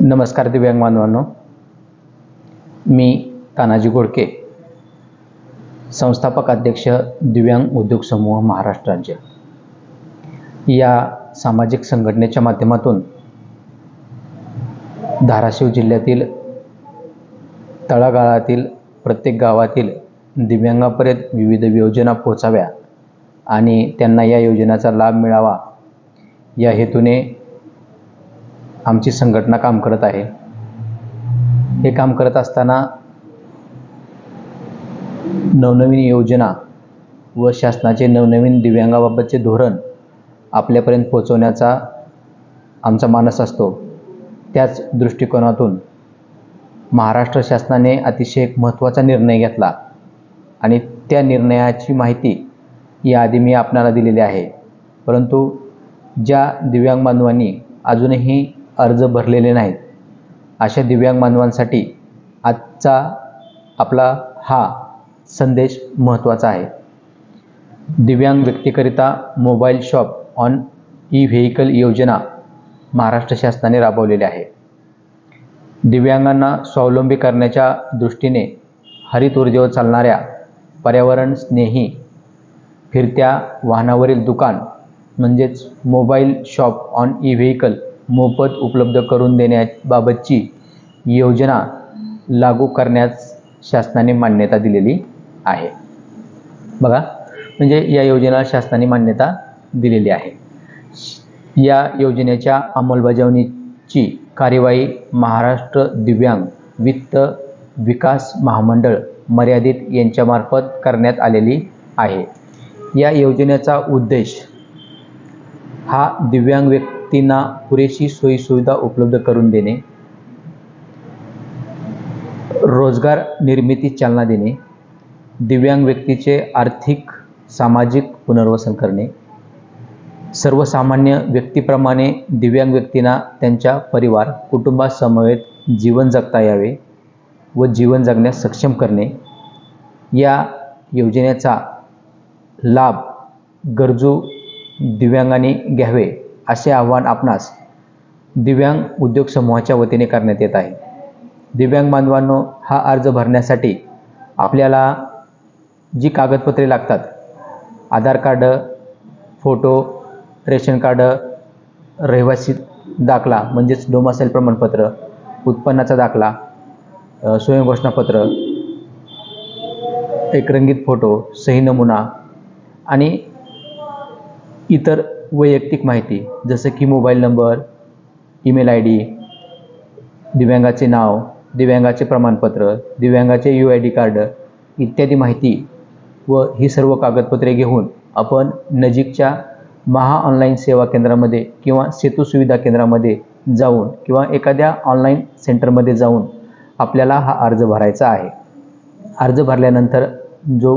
नमस्कार दिव्यांग बांधवांनो. मी तानाजी गोडके संस्थापक अध्यक्ष दिव्यांग उद्योग समूह महाराष्ट्र राज्य. या सामाजिक संघटनेच्या माध्यमातून धाराशिव जिल्ह्यातील तळागाळातील प्रत्येक गावातील दिव्यांगापर्यंत विविध योजना पोचाव्या आणि त्यांना या योजनेचा लाभ मिळावा या हेतूने आमची संघटना काम करत आहे. हे काम करत असताना नवनवीन योजना व शासनाचे नवनवीन दिव्यांगाबाबतचे धोरण आपल्यापर्यंत पोचवण्याचा आमचा मानस असतो. त्याच दृष्टिकोनातून महाराष्ट्र शासनाने अतिशय एक महत्त्वाचा निर्णय घेतला आणि त्या निर्णयाची माहिती याआधी मी आपणाला दिलेली आहे. परंतु ज्या दिव्यांग बांधवांनी अजूनही अर्ज भरलेले नाहीत. अशा दिव्यांग बांधवांसाठी आजचा आपला हा संदेश महत्त्वाचा आहे. दिव्यांग व्यक्तीकरिता mobile shop on E vehicle योजना महाराष्ट्र शासनाने राबवलेली आहे. दिव्यांगांना स्वावलंबी करण्याच्या दृष्टीने हरित ऊर्जेवर चालणाऱ्या पर्यावरण स्नेही फिरत्या वाहनावरील दुकान म्हणजेच mobile shop on E vehicle मोफत उपलब्ध करून देण्याबाबतची योजना लागू करण्यास शासनाने मान्यता दिलेली आहे. बघा म्हणजे या योजनेला शासनाने मान्यता दिलेली आहे. या योजनेच्या अंमलबजावणीची कार्यवाही महाराष्ट्र दिव्यांग वित्त विकास महामंडळ मर्यादित यांच्यामार्फत करण्यात आलेली आहे. या योजनेचा उद्देश हा दिव्यांग व्यक्तींना पुरेशी सोयीसुविधा उपलब्ध करून देणे. रोजगार निर्मिती चालना देणे. दिव्यांग व्यक्तीचे आर्थिक सामाजिक पुनर्वसन करणे. सर्वसामान्य व्यक्तीप्रमाणे दिव्यांग व्यक्तींना त्यांच्या परिवार कुटुंबासमवेत जीवन जगता यावे व जीवन जगण्यास सक्षम करणे. या योजनेचा लाभ गरजू दिव्यांगांनी घ्यावे. असे आव्हान आपणास दिव्यांग उद्योग समूहाच्या वतीने करण्यात येत आहे. दिव्यांग बांधवांनो हा अर्ज भरण्यासाठी आपल्याला जी कागदपत्रे लागतात Aadhaar card photo ration card रहिवासी दाखला म्हणजेच डोमासेल प्रमाणपत्र उत्पन्नाचा दाखला स्वयंघोषणापत्र एक रंगीत फोटो सही नमुना आणि इतर वैयक्तिक माहिती जसं की mobile number email I D दिव्यांगाचे नाव दिव्यांगाचे प्रमाणपत्र दिव्यांगाचे यू आय डी कार्ड इत्यादी माहिती व ही सर्व कागदपत्रे घेऊन आपण नजीकच्या महा ऑनलाईन सेवा केंद्रामध्ये किंवा सेतू सुविधा केंद्रामध्ये जाऊन किंवा एखाद्या ऑनलाईन सेंटरमध्ये जाऊन आपल्याला हा अर्ज भरायचा आहे. अर्ज भरल्यानंतर जो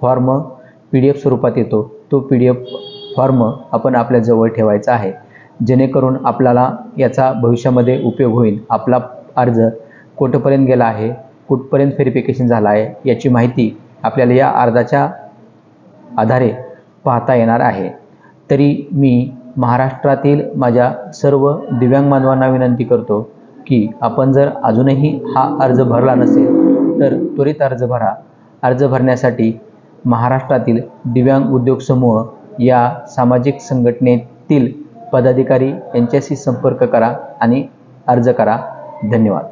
फॉर्म पी डी एफ स्वरूपात येतो तो पी डी एफ फॉर्म आपण आपल्याजवळ ठेवायचा आहे. जेणेकरून आपल्याला याचा भविष्यामध्ये उपयोग होईल. आपला अर्ज कुठंपर्यंत गेला आहे कुठपर्यंत व्हेरिफिकेशन झालं आहे याची माहिती आपल्याला या अर्जाच्या आधारे पाहता येणार आहे. तरी मी महाराष्ट्रातील माझ्या सर्व दिव्यांग बांधवांना विनंती करतो की आपण जर अजूनही हा अर्ज भरला नसेल तर त्वरित अर्ज भरा. अर्ज भरण्यासाठी महाराष्ट्रातील दिव्यांग उद्योग समूह या सामाजिक संघटनेतील पदाधिकारी यांच्याशी संपर्क करा आणि अर्ज करा. धन्यवाद.